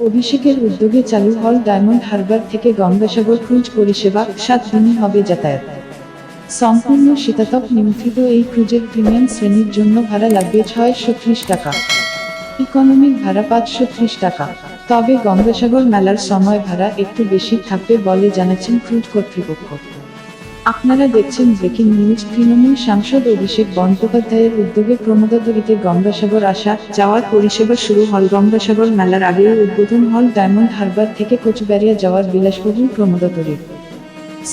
অভিষেকের উদ্যোগে চালু হল ডায়মন্ড হারবার থেকে গঙ্গাসাগর ক্রুজ পরিষেবা, সাত দিনই হবে যাতায়াত। সম্পূর্ণ শীতাতপ নিয়ন্ত্রিত এই ক্রুজের প্রিমিয়াম শ্রেণির জন্য ভাড়া লাগবে ছয়শো ত্রিশ টাকা। ইকোনমিক ভাড়া পাঁচশো ত্রিশ টাকা। তবে গঙ্গাসাগর মেলার সময় ভাড়া একটু বেশি থাকবে বলে জানাচ্ছেন ক্রুজ কর্তৃপক্ষ। আপনারা দেখছেন ব্রেকিং নিউজ, তৃণমূল সাংসদ অভিষেক বন্দ্যোপাধ্যায়ের উদ্যোগে প্রমোদাদরিতে গঙ্গাসাগর আসা, যাওয়ার পরিষেবা শুরু হল। গঙ্গাসাগর মেলার আগেই উদ্বোধন হল ডায়মন্ড হারবার থেকে কোচবেড়িয়া যাওয়ার বিলাসবহুল প্রমোদাদরি।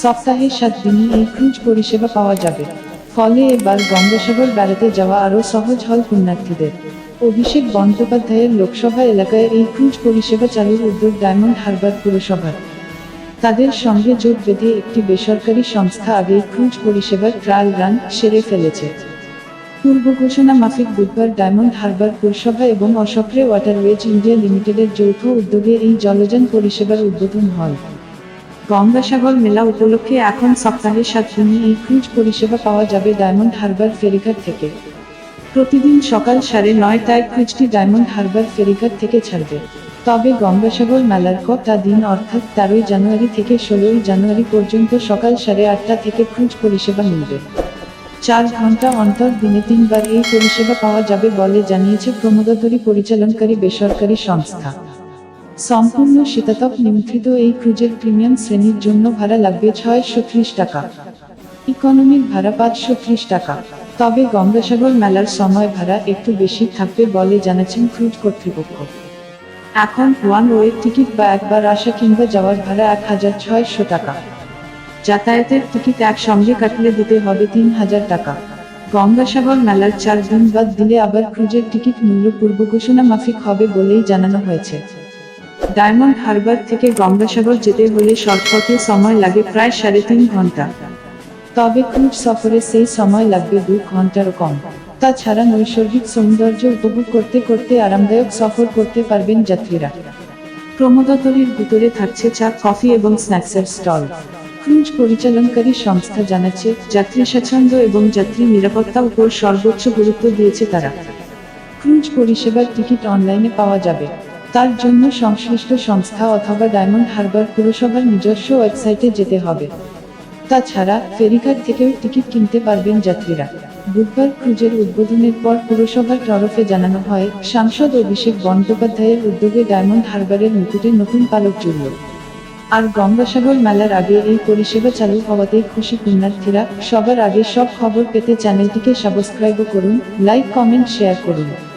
সপ্তাহে সাত দিনই এই ক্রুজ পরিষেবা পাওয়া যাবে। ফলে এবার গঙ্গাসাগর বেড়াতে যাওয়া আরও সহজ হল পুণ্যার্থীদের। অভিষেক বন্দ্যোপাধ্যায়ের লোকসভা এলাকায় এই ক্রুজ পরিষেবা চালুর উদ্যোগ ডায়মন্ড হারবার পুরসভার। তাদের সঙ্গে জোট বেঁধে একটি বেসরকারি সংস্থা আগেই ক্রুজ পরিষেবার ট্রায়াল রান সেরে ফেলেছে। পূর্ব ঘোষণা মাফিক বুধবার ডায়মন্ড হারবার পুরসভা এবং অসক্রে ওয়াটারওয়েজ ইন্ডিয়া লিমিটেডের যৌথ উদ্যোগে এই জলযান পরিষেবার উদ্বোধন হয়। গঙ্গাসাগর মেলা উপলক্ষে এখন সপ্তাহে সাত দিনই এই ক্রুজ পরিষেবা পাওয়া যাবে ডায়মন্ড হারবার ফেরিঘাট থেকে। প্রতিদিন সকাল সাড়ে নয়টায় ক্রুজটি ডায়মন্ড হারবার ফেরিঘাট থেকে ছাড়বে। তবে গঙ্গাসাগর মেলার কটা দিন অর্থাৎ তেরোই জানুয়ারি থেকে ষোলোই জানুয়ারি পর্যন্ত সকাল সাড়ে আটটা থেকে ক্রুজ পরিষেবা মিলবে। চার ঘণ্টা অন্তর দিনে তিনবার এই পরিষেবা পাওয়া যাবে বলে জানিয়েছে প্রমোদতরী পরিচালনকারী বেসরকারি সংস্থা। সম্পূর্ণ শীতাতপ নিয়ন্ত্রিত এই ক্রুজের প্রিমিয়াম শ্রেণির জন্য ভাড়া লাগবে ছয়শো ত্রিশ টাকা। ইকোনমিক ভাড়া পাঁচশো ত্রিশ টাকা। তবে গঙ্গাসাগর মেলার সময় ভাড়া একটু বেশি থাকবে বলে জানাচ্ছেন ক্রুজ কর্তৃপক্ষ। এখন ওয়ান ওয়ে টিকিট বা একবার আসা কিংবা যাওয়ার ভাড়া এক হাজার ছয়শো টাকা। যাতায়াতের টিকিট একসঙ্গে কাটলে দিতে হবে তিন হাজার টাকা। গঙ্গাসাগর মেলার চার দিন বাদ দিলে আবার ক্রুজের টিকিট মূল্য পূর্ব ঘোষণা মাফিক হবে বলেই জানানো হয়েছে। ডায়মন্ড হারবার থেকে গঙ্গাসাগর যেতে হলে শর্টপথে সময় লাগে প্রায় সাড়ে তিন ঘণ্টা। তবে ক্রুজ সফরে সেই সময় লাগবে দু ঘন্টারও কম। তাছাড়া নৈসর্গিক সৌন্দর্য উপভোগ করতে করতে আরামদায়ক সফর করতে পারবেন যাত্রীরা। প্রমোদতরীর ভিতরে থাকছে চা, কফি এবং স্ন্যাক্সের স্টল। ক্রুজ পরিচালনকারী সংস্থা জানাচ্ছে, যাত্রী স্বাচ্ছন্দ্য এবং যাত্রী নিরাপত্তা উপর সর্বোচ্চ গুরুত্ব দিয়েছে তারা। ক্রুজ পরিষেবার টিকিট অনলাইনে পাওয়া যাবে। তার জন্য সংশ্লিষ্ট সংস্থা অথবা ডায়মন্ড হারবার পুরসভার নিজস্ব ওয়েবসাইটে যেতে হবে। তাছাড়া ফেরিঘাট থেকেও টিকিট কিনতে পারবেন যাত্রীরা। বুধবার ক্রুজের উদ্বোধনের পর পুরসভার তরফে জানানো হয়, সাংসদ অভিষেক বন্দ্যোপাধ্যায়ের উদ্যোগে ডায়মন্ড হারবারের মুকুটে নতুন পালক জুড়ল। আর গঙ্গাসাগর মেলার আগে এই পরিষেবা চালু হওয়াতেই খুশি পুণ্যার্থীরা সবার আগে সব খবর পেতে চ্যানেলটিকে সাবস্ক্রাইব করুন, লাইক, কমেন্ট, শেয়ার করুন।